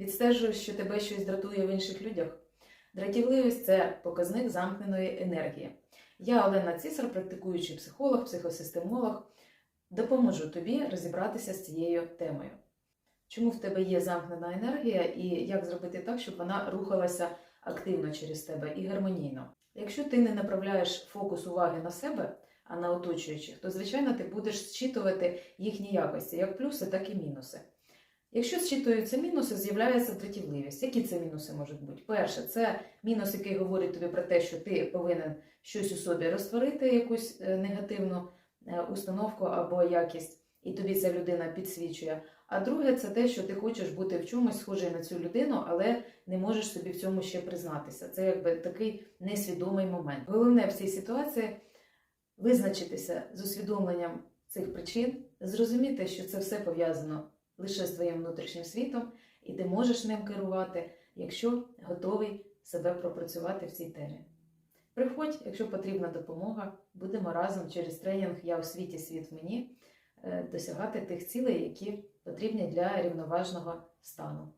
Відстежуєш, що тебе щось дратує в інших людях. Дратівливість це показник замкненої енергії. Я, Олена Цісар, практикуючий психолог, психосистемолог, допоможу тобі розібратися з цією темою. Чому в тебе є замкнена енергія і як зробити так, щоб вона рухалася активно через тебе і гармонійно? Якщо ти не направляєш фокус уваги на себе, а на оточуючих, то звичайно ти будеш зчитувати їхні якості, як плюси, так і мінуси. Якщо зчитуються мінуси, з'являється дратівливість. Які це мінуси можуть бути? Перше, це мінус, який говорить тобі про те, що ти повинен щось у собі розтворити, якусь е, негативну е, установку або якість, і тобі ця людина підсвічує. А друге, це те, що ти хочеш бути в чомусь схожий на цю людину, але не можеш собі в цьому ще признатися. Це якби такий несвідомий момент. Головне в цій ситуації визначитися з усвідомленням цих причин, зрозуміти, що це все пов'язано лише з твоїм внутрішнім світом, і ти можеш ним керувати, якщо готовий себе пропрацювати в цій темі. Приходь, якщо потрібна допомога, будемо разом через тренінг Я у світі, світ в мені е, досягати тих цілей, які потрібні для рівноважного стану.